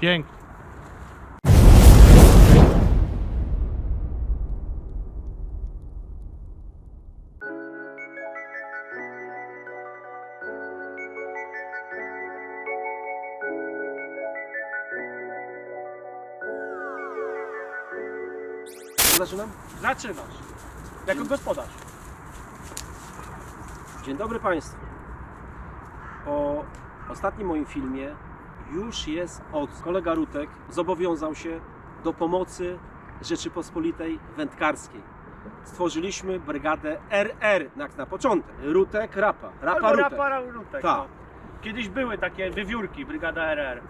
Pięknie. Zaczynam? Zaczynasz. Jako gospodarz. Dzień dobry Państwu. Po ostatnim moim filmie już jest od kolega Rutek zobowiązał się do pomocy Rzeczypospolitej Wędkarskiej. Stworzyliśmy brygadę RR na, na początek. Rutek, Rapa. Rapa, Albo Rutek. Rapa Rutek. Tak. No. Kiedyś były takie wywiórki, Brygada RR.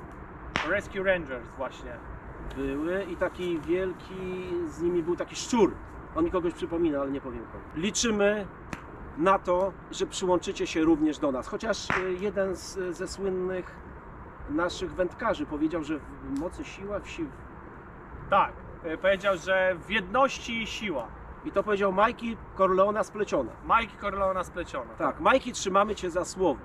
Rescue Rangers właśnie. Były i taki wielki, z nimi był taki szczur. On mi kogoś przypomina, ale nie powiem kogo. Liczymy na to, że przyłączycie się również do nas. Chociaż y, jeden z, ze słynnych naszych wędkarzy powiedział, że w mocy siła, w sił. Tak. e, Powiedział, że w jedności siła. I to powiedział Majki Corleona spleciona. Majki Corleona spleciona. Tak, Majki, trzymamy Cię za słowo.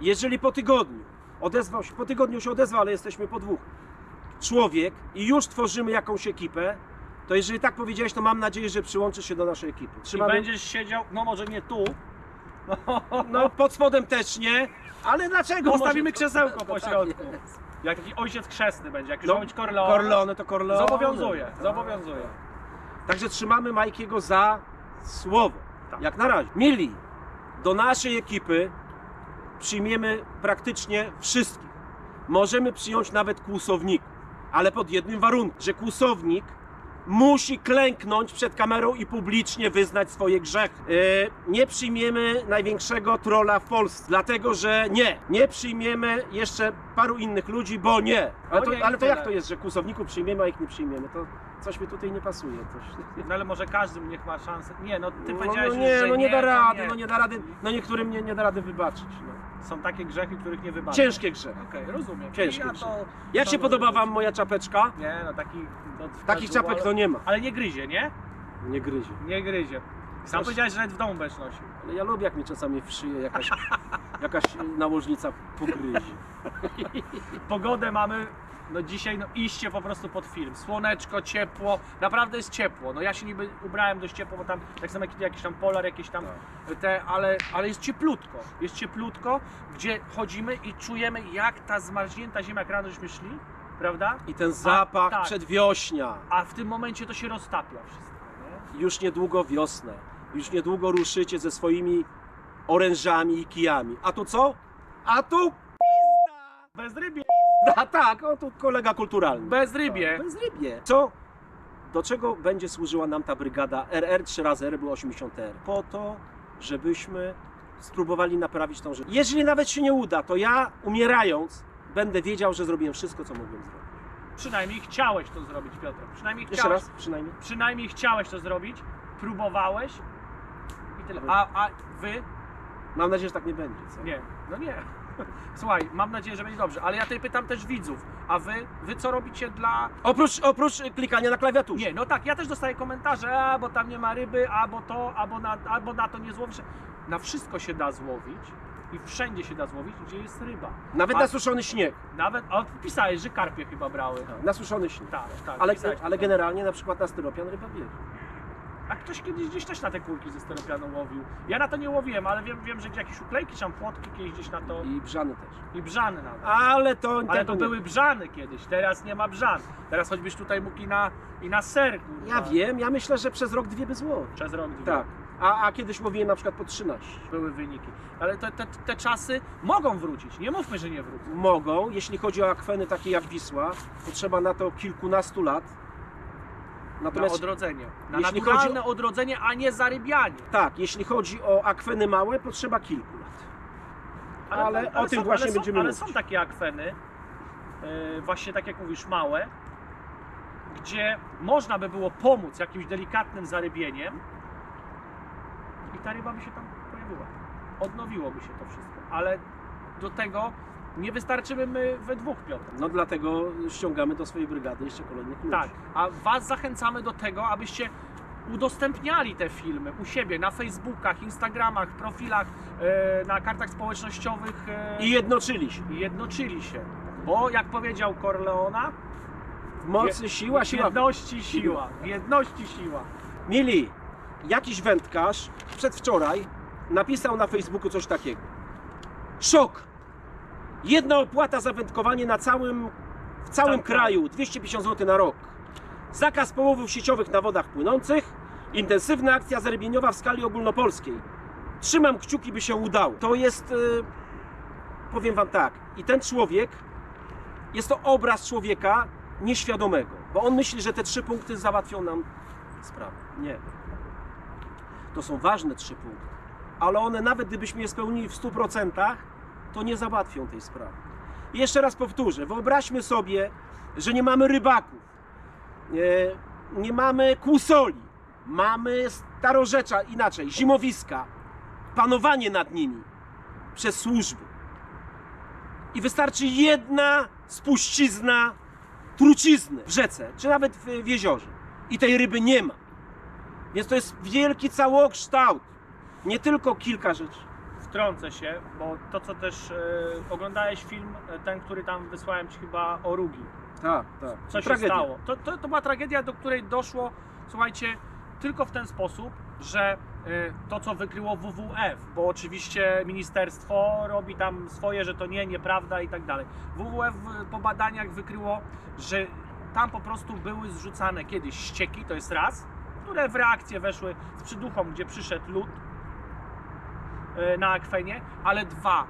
Jeżeli po tygodniu odezwał się, po tygodniu się odezwał, ale jesteśmy po dwóch, człowiek i już tworzymy jakąś ekipę, to jeżeli tak powiedziałeś, to mam nadzieję, że przyłączysz się do naszej ekipy. I Trzymamy, będziesz siedział, no może nie tu. no pod spodem też nie, ale dlaczego? Postawimy krzesełko po Tak środku. Jak taki ojciec chrzestny będzie, jak już No, być Corleone. Corleone to Corleone. Zobowiązuje, zobowiązuje. Także trzymamy Majkiego za słowo. Tak. Jak na razie. Mili, do naszej ekipy przyjmiemy praktycznie wszystkich. Możemy przyjąć nawet kłusowników, ale pod jednym warunkiem, że kłusownik musi klęknąć przed kamerą i publicznie wyznać swoje grzechy. Yy, nie przyjmiemy największego trolla w Polsce, dlatego że nie. Nie przyjmiemy jeszcze paru innych ludzi, bo nie. Ale to, ale to jak to jest, że kłusowników przyjmiemy, a ich nie przyjmiemy? To coś mi tutaj nie pasuje. Coś... No ale może każdy niech ma szansę. Nie, no ty No, powiedziałeś, no nie, że no nie da to rady, nie. no nie da rady, no niektórym nie, nie da rady wybaczyć. No. Są takie grzechy, których nie wybaczy. Ciężkie grzechy. Okej, rozumiem. Ciężkie ja grzechy. to... Jak się podoba. Wam moja czapeczka? Nie, no taki... No, Takich czapek to nie ma. Ale nie gryzie, nie? Nie gryzie. Nie gryzie. Sam Coś- powiedziałeś, że nawet w domu będziesz nosił. Ale ja lubię, jak mi czasami w szyję jakaś, jakaś nałożnica pogryzi. Pogodę mamy, no dzisiaj no iście po prostu pod film. Słoneczko, ciepło, naprawdę jest ciepło. No ja się niby ubrałem dość ciepło, bo tam tak samo jak jakiś tam polar, jakieś tam Tak. te, ale, ale jest cieplutko. Jest cieplutko, gdzie chodzimy i czujemy jak ta zmarznięta ziemia, jak rano żeśmy szli, prawda? I ten zapach tak. przedwiośnia. A w tym momencie to się roztapia wszystko, nie? Już niedługo wiosnę. Już niedługo ruszycie ze swoimi orężami i kijami. A tu co? A tu Bez rybie. A tak, o tu kolega kulturalny. Bez rybie. Bez rybie. Co? Do czego będzie służyła nam ta brygada RR 3 razy R był 80R? Po to, żebyśmy spróbowali naprawić tą rzecz. Jeżeli nawet się nie uda, to ja umierając będę wiedział, że zrobiłem wszystko, co mogłem zrobić. Przynajmniej chciałeś to zrobić, Piotr. Przynajmniej Jeszcze chciałeś. raz, przynajmniej. Przynajmniej chciałeś to zrobić, próbowałeś i tyle. A, a wy? Mam nadzieję, że tak nie będzie. Co? Nie, no nie. Słuchaj, mam nadzieję, że będzie dobrze, ale ja tutaj pytam też widzów, a wy, wy co robicie dla... Oprócz, oprócz klikania na klawiaturze. Nie, no tak, ja też dostaję komentarze, a bo tam nie ma ryby, albo to, albo na, albo na to nie złowisz. Na wszystko się da złowić i wszędzie się da złowić, gdzie jest ryba. Nawet A- na suszony śnieg. Nawet, o, pisałeś, że karpie chyba brały. Na suszony śnieg. Tak, tak. Ale, pisałeś ale generalnie na przykład na styropian ryba bierze. A ktoś kiedyś gdzieś też na te kulki ze steropianu łowił. Ja na to nie łowiłem, ale wiem, wiem że jakieś uklejki, czy tam płotki kiedyś gdzieś na to I brzany też. i brzany nawet. Ale to Ale to były brzany kiedyś, teraz nie ma brzan. Teraz choćbyś tutaj mógł i na, i na ser, kurwa. Ja wiem, ja myślę, że przez rok dwie by złowić. Przez rok, dwa Tak. A, a kiedyś łowiłem na przykład po 13. były wyniki. Ale te, te, te czasy mogą wrócić, nie mówmy, że nie wrócą. Mogą, jeśli chodzi o akweny takie jak Wisła, potrzeba na to kilkunastu lat. Na Natomiast odrodzenie. Na jeśli naturalne odrodzenie, a nie zarybianie. tak, jeśli chodzi o akweny małe, potrzeba kilku lat. Ale o tym właśnie ale będziemy są, Ale mówić. są takie akweny, yy, właśnie tak jak mówisz, małe, gdzie można by było pomóc jakimś delikatnym zarybieniem i ta ryba by się tam pojawiła. Odnowiłoby się to wszystko. Ale do tego nie wystarczymy my we dwóch, Piotr. No dlatego ściągamy do swojej brygady jeszcze kolejnych ludzi. Tak, a Was zachęcamy do tego, abyście udostępniali te filmy u siebie na Facebookach, Instagramach, profilach, e, na kartach społecznościowych e, I jednoczyli się. i jednoczyli się. Bo jak powiedział Corleona, W mocy siła, w siła. jedności siła, w jedności siła. Mili, jakiś wędkarz przedwczoraj napisał na Facebooku coś takiego. Szok! Jedna opłata za wędkowanie na całym, w całym Tam kraju, 250 zł na rok. Zakaz połowów sieciowych na wodach płynących. Intensywna akcja zarybieniowa w skali ogólnopolskiej. Trzymam kciuki, by się udało. To jest, y, powiem Wam tak, i ten człowiek, jest to obraz człowieka nieświadomego, bo on myśli, że te trzy punkty załatwią nam sprawę. Nie. To są ważne trzy punkty, ale one nawet gdybyśmy je spełnili w 100%, to nie załatwią tej sprawy. I jeszcze raz powtórzę, wyobraźmy sobie, że nie mamy rybaków, nie, mamy kłusoli, mamy starorzecza, inaczej, zimowiska, panowanie nad nimi przez służby. I wystarczy jedna spuścizna trucizny w rzece, czy nawet w, w jeziorze. I tej ryby nie ma. Więc to jest wielki całokształt. Nie tylko kilka rzeczy. Wtrącę się, bo to co też e, oglądałeś film, e, ten, który tam wysłałem ci chyba o Rugi. Tak, tak. Co się stało? To, to, to była tragedia, do której doszło, słuchajcie, tylko w ten sposób, że e, to, co wykryło WWF, bo oczywiście ministerstwo robi tam swoje, że to nie, nieprawda i tak dalej. WWF e, po badaniach wykryło, że tam po prostu były zrzucane kiedyś ścieki, to jest raz, które w reakcję weszły z przyduchą, gdzie przyszedł lód na akwenie, ale dwa,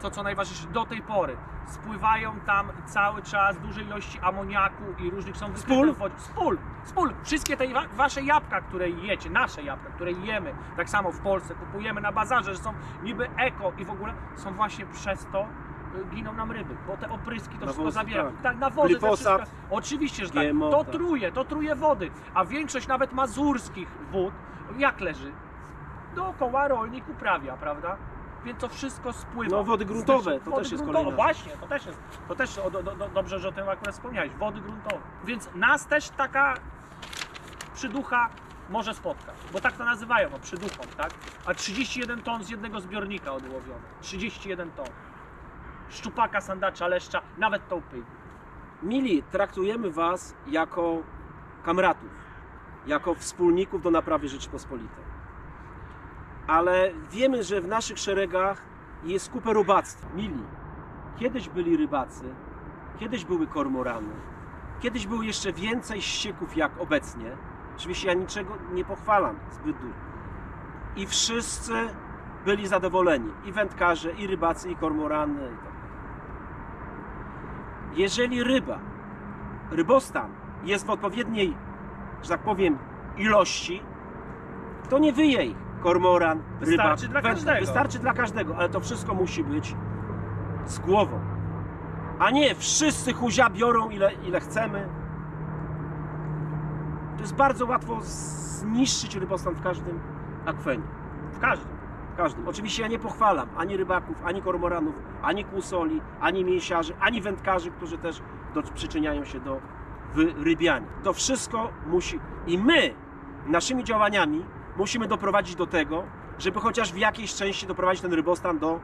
to co najważniejsze, do tej pory spływają tam cały czas duże ilości amoniaku i różnych są Spól? Spól, spól. Wszystkie te wa- wasze jabłka, które jecie, nasze jabłka, które jemy, tak samo w Polsce kupujemy na bazarze, że są niby eko i w ogóle są właśnie przez to y, giną nam ryby, bo te opryski to wszystko Nawozy, zabiera. tak. Tak, na wodę to Glifosat. wszystko. Oczywiście, że tak. GMO, To tak. truje, to truje wody, a większość nawet mazurskich wód jak leży? Dookoła rolnik uprawia, prawda? Więc to wszystko spływa. No, wody gruntowe, to Wody też jest gruntowe, kolejna Właśnie, to też jest. To też o, do, do, dobrze, że o tym akurat wspomniałeś. Wody gruntowe. Więc nas też taka przyducha może spotkać. Bo tak to nazywają, no, przyduchą, tak? A 31 ton z jednego zbiornika odłowione. 31 ton. Szczupaka, sandacza, leszcza, nawet tołpy. Mili, traktujemy Was jako kamratów, jako wspólników do naprawy Rzeczypospolitej. Ale wiemy, że w naszych szeregach jest kupę robactwa. Mili, kiedyś byli rybacy, kiedyś były kormorany, kiedyś było jeszcze więcej ścieków jak obecnie. Oczywiście ja niczego nie pochwalam zbyt dużo. I wszyscy byli zadowoleni. I wędkarze, i rybacy, i kormorany. I tak. Jeżeli ryba, rybostan jest w odpowiedniej, że tak powiem, ilości, to nie wyje ich kormoran, Wystarczy ryba. dla każdego. Wystarczy dla każdego, ale to wszystko musi być z głową. A nie wszyscy huzia biorą ile, ile chcemy. To jest bardzo łatwo zniszczyć rybostan w każdym akwenie. W każdym. W każdym. Oczywiście ja nie pochwalam ani rybaków, ani kormoranów, ani kłusoli, ani mięsiarzy, ani wędkarzy, którzy też do, przyczyniają się do wyrybiania. To wszystko musi i my naszymi działaniami musimy doprowadzić do tego, żeby chociaż w jakiejś części doprowadzić ten rybostan do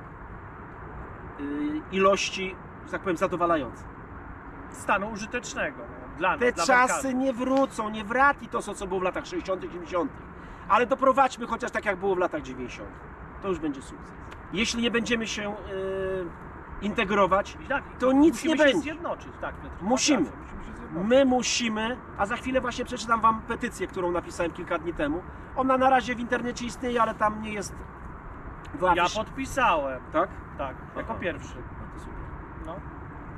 yy, ilości, że tak powiem, zadowalającej. Stanu użytecznego. no, Dla nas, Te czasy nie wrócą, nie wraci to, co było w latach 60., 70., ale doprowadźmy chociaż tak, jak było w latach 90. To już będzie sukces. Jeśli nie będziemy się yy, integrować, tak, to nic musimy nie się będzie. zjednoczyć, tak, Piotr, Musimy. rację, musimy się zjednoczyć. my musimy, a za chwilę właśnie przeczytam Wam petycję, którą napisałem kilka dni temu. Ona na razie w internecie istnieje, ale tam nie jest Ja podpisałem, Tak? tak, jako Aha. pierwszy. No to super. No.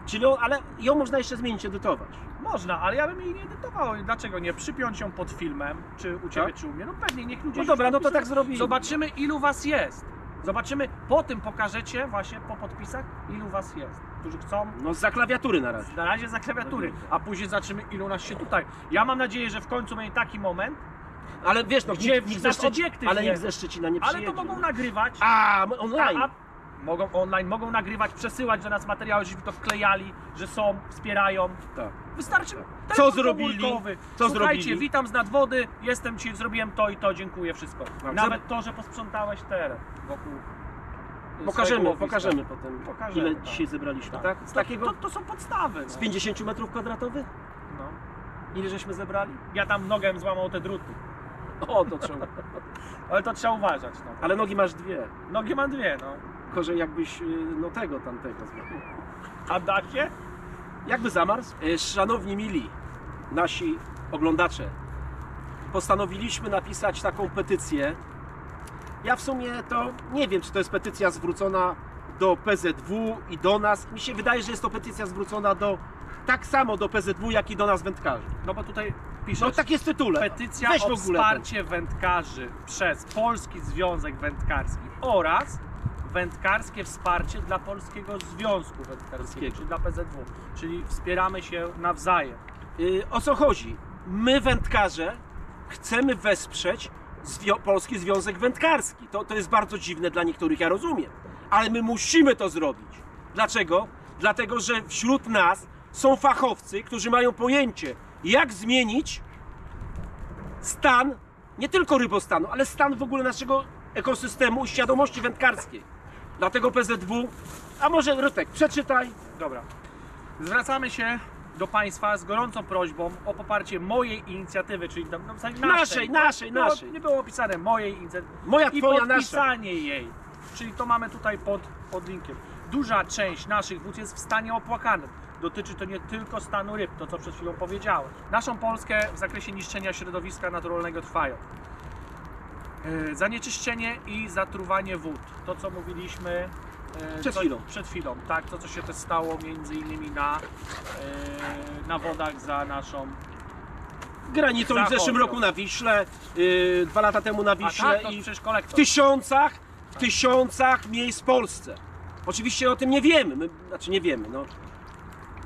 Czyli, on, ale ją można jeszcze zmienić, edytować. Można, ale ja bym jej nie edytował. Dlaczego nie? Przypiąć ją pod filmem, czy u Ciebie, Tak? czy u mnie. No pewnie, niech ludzie No się dobra, no to podpisują. tak zrobimy. Zobaczymy, ilu Was jest. Zobaczymy, po tym pokażecie, właśnie po podpisach, ilu Was jest, którzy chcą No za klawiatury na razie. na razie za klawiatury, a później zobaczymy, ilu nas się tutaj. Ja mam nadzieję, że w końcu będzie taki moment, Ale wiesz, no Gdzie nikt, nikt ze nasz Szczecina, obiektyw ale jest. nikt ze Szczecina nie ale przyjedzie. to mogą nagrywać. A, my online. A, a, mogą online, mogą nagrywać, przesyłać do nas materiały, żebyśmy to wklejali, że są, wspierają. Tak. Wystarczy. Co telefon zrobili? komórkowy. Co Słuchajcie, zrobili? witam z nadwody, jestem ci, zrobiłem to i to, dziękuję, wszystko. Tak, Nawet to, że posprzątałeś teren wokół. Pokażemy, swojego łowiska. pokażemy potem, Pokażemy, ile tak. dzisiaj zebraliśmy, tak? Tak. Z To, takiego, to, to są podstawy. No. z 50 metrów kwadratowych? No. Ile żeśmy zebrali? Ja tam nogę złamał te druty. O, to trzeba. Ale to trzeba uważać. No. Ale nogi masz dwie. Nogi mam dwie, no. Gorzej jakbyś, y, no tego, tamtego złapał. A da się? Jakby zamarzł? Y, Szanowni mili, nasi oglądacze, postanowiliśmy napisać taką petycję. Ja w sumie to nie wiem, czy to jest petycja zwrócona do PZW i do nas. Mi się wydaje, że jest to petycja zwrócona do tak samo do PZW, jak i do nas wędkarzy. No bo tutaj piszesz. No tak jest w tytule. Petycja Weź o wsparcie wędkarzy przez Polski Związek Wędkarski oraz wędkarskie wsparcie dla Polskiego Związku Wędkarskiego, czyli dla PZW. Czyli wspieramy się nawzajem. Y, o co chodzi? My, wędkarze, chcemy wesprzeć Zwi- Polski Związek Wędkarski. To, to jest bardzo dziwne dla niektórych, ja rozumiem. Ale my musimy to zrobić. Dlaczego? Dlatego, że wśród nas są fachowcy, którzy mają pojęcie, jak zmienić stan, nie tylko rybostanu, ale stan w ogóle naszego ekosystemu i świadomości wędkarskiej. Dlatego PZW, a może Rytek, przeczytaj. Dobra. Zwracamy się do Państwa z gorącą prośbą o poparcie mojej inicjatywy, czyli no, w zasadzie Naszej, naszej, Było- naszej. Nie było opisane mojej inicjatywy. Moja, i twoja, nasza. podpisanie jej. Czyli to mamy tutaj pod, pod linkiem. Duża część naszych wód jest w stanie opłakanym. Dotyczy to nie tylko stanu ryb, to co przed chwilą powiedziałem. Naszą Polskę w zakresie niszczenia środowiska naturalnego trwają. E, Zanieczyszczenie i zatruwanie wód. To co mówiliśmy e, Przed co, chwilą. Przed chwilą, tak. To co się też stało między innymi na, e, na wodach za naszą granicą i w zeszłym roku na Wiśle, yy, dwa lata temu na Wiśle tak, i w tysiącach, w tysiącach miejsc w Polsce. Oczywiście o tym nie wiemy, my, znaczy nie wiemy, no.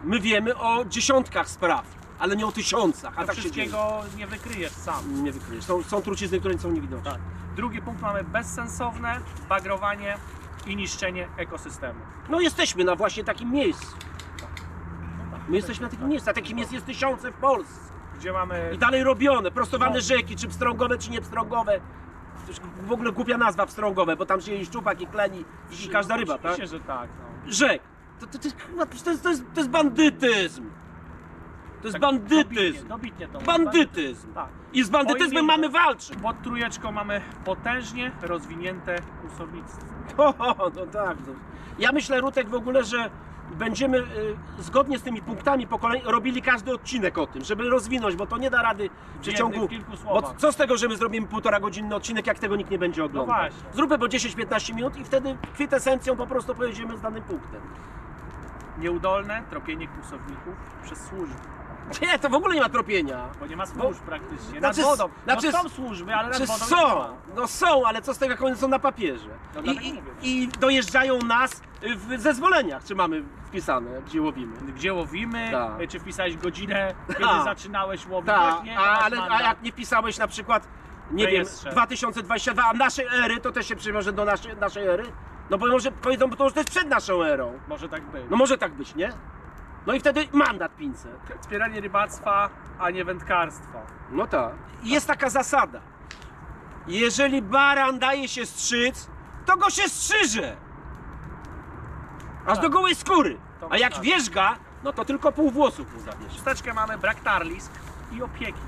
My wiemy o dziesiątkach spraw, ale nie o tysiącach, a To tak się dzieje. wszystkiego nie wykryjesz sam. Nie wykryjesz. Są, są trucizny, które nie są niewidoczne. Tak. Drugi punkt mamy bezsensowne bagrowanie i niszczenie ekosystemu. No jesteśmy na właśnie takim miejscu. My jesteśmy na takim miejscu, a takich miejsc jest tysiące w Polsce. Gdzie mamy I dalej robione, prostowane No. rzeki, czy pstrągowe, czy niepstrągowe. To już w ogóle głupia nazwa pstrągowe, bo tam się i szczupak, i kleni, i każda ryba, tak? Oczywiście, że tak. No. Rzek. To, to, to, jest- kurwa, to, jest, to, jest, to jest bandytyzm. To jest Tak bandytyzm. Dobitnie, dobitnie to Bandytyzm. Tak. I z bandytyzmem mamy walczyć. Pod trójeczką mamy potężnie rozwinięte kłusownictwo. O, no tak. No. Ja myślę, Rutek, w ogóle, że będziemy y, zgodnie z tymi punktami po kolei robili każdy odcinek o tym, żeby rozwinąć, bo to nie da rady w przeciągu... w kilku Bo słowach. co z tego, że my zrobimy półtora godzinny odcinek, jak tego nikt nie będzie oglądał? No właśnie. Zróbmy po 10-15 minut i wtedy kwitesencją po prostu pojedziemy z danym punktem. Nieudolne tropienie kłusowników przez służby. Nie, to w ogóle nie ma tropienia. Bo nie ma służb praktycznie. znaczy- nad wodą. znaczy- no są służby, ale nad Czy wodą nie są? ma. No są, ale co z tego, jak one są na papierze? No I, dlatego i, mówię. I dojeżdżają nas w zezwoleniach, czy mamy wpisane, gdzie łowimy. Gdzie łowimy, Tak. czy wpisałeś godzinę, kiedy Tak. zaczynałeś łowić. Tak, Jak nie, to a, masz ale, a mandat. jak nie pisałeś na przykład, nie wiem, Rejestrze. 2022, a naszej ery, to też się przywiąże do naszej, naszej ery? No bo może powiedzą, bo to już to jest przed naszą erą. Może tak być. No może tak być, nie? No i wtedy mandat 500. Wspieranie rybactwa, a nie wędkarstwa. No tak. I Jest taka zasada. Jeżeli baran daje się strzyc, to go się strzyże. Aż Tak. do gołej skóry. To A jak tak. wierzga, no to tylko pół włosów mu zabierze. Wsteczkę mamy brak tarlisk i opieki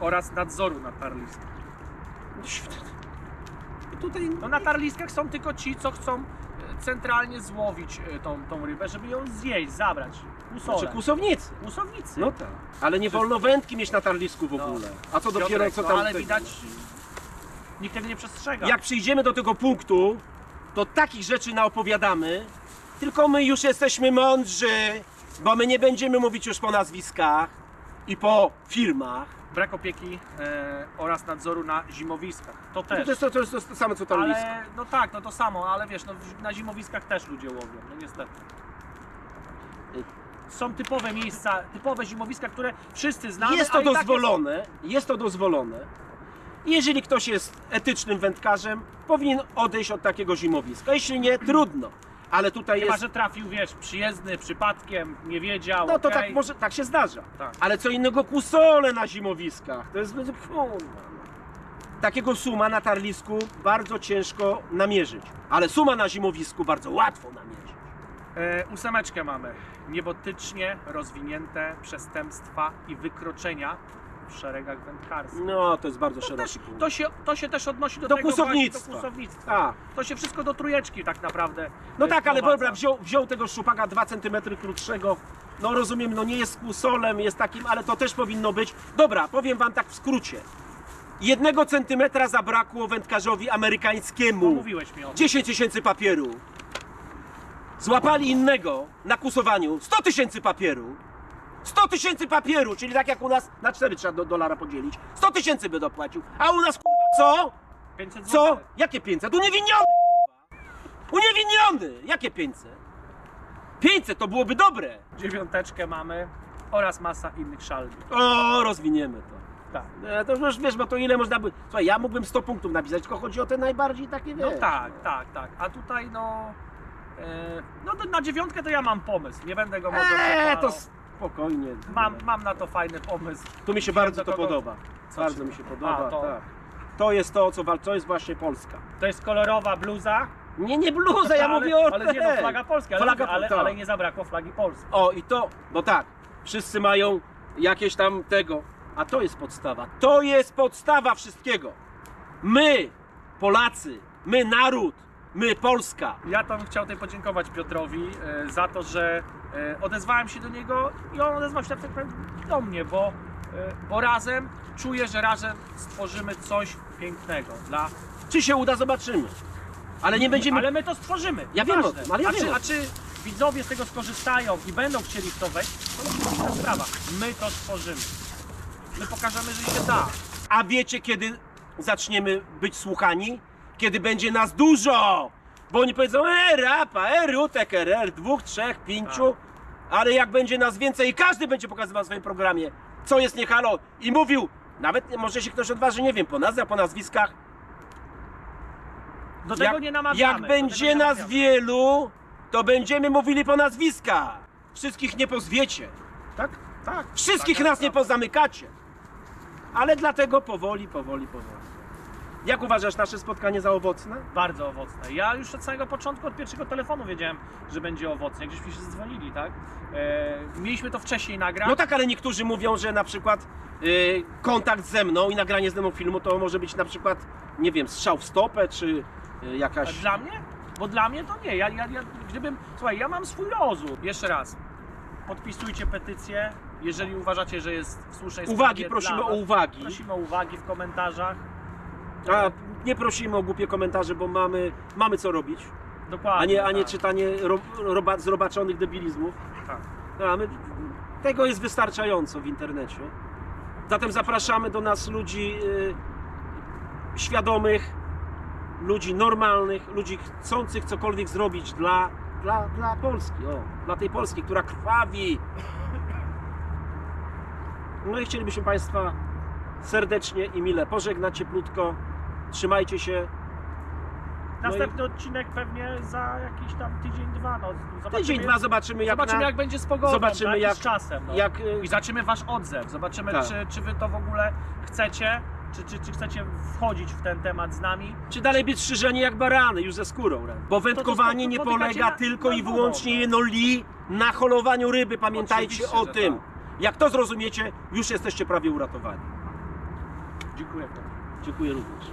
oraz nadzoru nad tarliskiem. I tutaj No na tarliskach są tylko ci, co chcą centralnie złowić e, tą, tą rybę, żeby ją zjeść, zabrać. Kusole. znaczy kłusownicy. Kłusownicy. No tak. Ale nie wolno wędki mieć na tarlisku w No. ogóle. A co dopiero Piotrek, co no, tam... ale tego- widać, nikt tego nie przestrzega. Jak przyjdziemy do tego punktu, to takich rzeczy naopowiadamy, tylko my już jesteśmy mądrzy, bo my nie będziemy mówić już po nazwiskach i po firmach. Brak opieki e, oraz nadzoru na zimowiskach. To To też. jest to, to, jest to samo co tarlisko. Ale, no tak, no to samo, ale wiesz, no, na zimowiskach też ludzie łowią, no niestety. Są typowe miejsca, typowe zimowiska, które wszyscy znamy. Jest to i tak dozwolone, jest to dozwolone. Jeżeli ktoś jest etycznym wędkarzem, powinien odejść od takiego zimowiska. Jeśli nie, trudno. Ale tutaj Chyba, jest. że trafił, wiesz, przyjezdny, przypadkiem, nie wiedział. No to okej. tak może tak się zdarza. Tak. Ale co innego kusole na zimowiskach. To jest kurwa. no. takiego suma na tarlisku bardzo ciężko namierzyć, ale suma na zimowisku bardzo łatwo namierzyć. E, ósemeczkę mamy. Niebotycznie rozwinięte przestępstwa i wykroczenia w szeregach wędkarskich. No, to jest bardzo To, szeroki też, punkt. to, się, to się też odnosi do, Do tego kłusownictwa. Właśnie, do kłusownictwa. Tak. To się wszystko do trójeczki tak naprawdę No e, tak, ale wprowadza. dobra, wziął, wziął tego szczupaka 2 cm krótszego. No rozumiem, no nie jest kłusolem, jest takim, ale to też powinno być. Dobra, powiem wam tak w skrócie. Jednego centymetra zabrakło wędkarzowi No, amerykańskiemu. mówiłeś mi o tym. 10 tysięcy papieru. Złapali innego na kusowaniu 100 tysięcy papieru. 100 tysięcy papieru, czyli tak jak u nas na 4 trzeba do dolara podzielić. 100 tysięcy by dopłacił. A u nas kurwa co? 500 Co? złotych. Jakie 500? Uniewinniony kurwa. Uniewinniony! Jakie 500? 500 to byłoby dobre. Dziewiąteczkę mamy oraz masa innych szalbi. O, rozwiniemy to. Tak. E, To już wiesz, bo to ile można by. Słuchaj, ja mógłbym 100 punktów napisać, tylko chodzi o te najbardziej takie wiesz. No tak, tak, tak. A tutaj no... E, no to na dziewiątkę to ja mam pomysł. Nie będę go może Eee, to przepalał. Spokojnie. Mam, mam na to fajny pomysł. Tu mi się bardzo to kogo- podoba. Co bardzo ci- mi się podoba. A, to- tak. to jest to, co to jest właśnie Polska. To jest kolorowa bluza. Nie, nie bluza, ja ale, mówię o Ale nie, no, tej. flaga polska, ale, Flaga ale, tak. ale nie zabrakło flagi polskiej. O i to, no tak, wszyscy mają jakieś tam tego, a to jest podstawa. To jest podstawa wszystkiego. My, Polacy, my naród, my Polska. Ja to bym chciał tutaj podziękować Piotrowi e, za to, że e, odezwałem się do niego i on odezwał się tak naprawdę do mnie, bo, e, bo razem czuję, że razem stworzymy coś pięknego dla. Czy się uda, zobaczymy. Ale nie będziemy. Ale my to stworzymy. Ja wiem o Ważne. tym, ale ja a, wiem czy, o a czy widzowie z tego skorzystają i będą chcieli w to wejść, to już inna sprawa. My to stworzymy. My pokażemy, że się da. A wiecie, kiedy zaczniemy być słuchani? Kiedy będzie nas dużo! Bo oni powiedzą, e, rapa, e, rutek, RR, dwóch, trzech, pięciu. Ale jak będzie nas więcej i każdy będzie pokazywał w swoim programie, co jest nie halo i mówił, nawet może się ktoś odważy, nie wiem, po nazwach, po nazwiskach. Do tego jak, nie namawiamy. jak do tego będzie nie nas namawiamy. wielu, to będziemy mówili po nazwiskach. Wszystkich nie pozwiecie. Tak, tak. Wszystkich Taka nas nie sprawa. pozamykacie. Ale dlatego powoli, powoli, powoli. Jak uważasz nasze spotkanie za owocne? Bardzo owocne. Ja już od samego początku, od pierwszego telefonu wiedziałem, że będzie owocnie. Jak żeśmy się dzwonili, tak? E, mieliśmy to wcześniej nagrać. No tak, ale niektórzy mówią, że na przykład y, kontakt ze mną i nagranie ze mną filmu to może być na przykład, nie wiem, strzał w stopę, czy y, A jakaś... Dla mnie? Bo dla mnie to nie. Ja, ja, ja, gdybym, słuchaj, ja mam swój rozum. Jeszcze raz. Podpisujcie petycję, jeżeli uważacie, że jest w słusznej Uwagi, sprawie prosimy dla o was. uwagi. Prosimy o uwagi w komentarzach. A nie prosimy o głupie komentarze, bo mamy, mamy co robić, Dokładnie. a nie, a nie tak. czytanie ro, roba, zrobaczonych debilizmów. Tak. No, a my, tego jest wystarczająco w internecie. Zatem zapraszamy do nas ludzi y, świadomych, ludzi normalnych, ludzi chcących cokolwiek zrobić dla, dla, dla Polski, o, dla tej Polski, która krwawi. No i chcielibyśmy Państwa serdecznie i mile pożegnać cieplutko. Trzymajcie się. Następny odcinek pewnie za jakiś tam tydzień, dwa. No, zobaczymy, Tydzień, dwa zobaczymy jak, zobaczymy na, jak będzie z pogodą, zobaczymy, tak? I jak- z czasem. No. jak y, I zobaczymy wasz odzew. Zobaczymy, Tak. czy, czy wy to w ogóle chcecie, czy, czy, czy chcecie wchodzić w ten temat z nami. Czy dalej być strzyżeni jak barany, już ze skórą. Bo wędkowanie to nie polega na- tylko na i wodą, wyłącznie no. jenoli na holowaniu ryby. Pamiętajcie Oczywiście, o że tym. tak. Jak to zrozumiecie, już jesteście prawie uratowani. Dziękuję. Dziękuję również.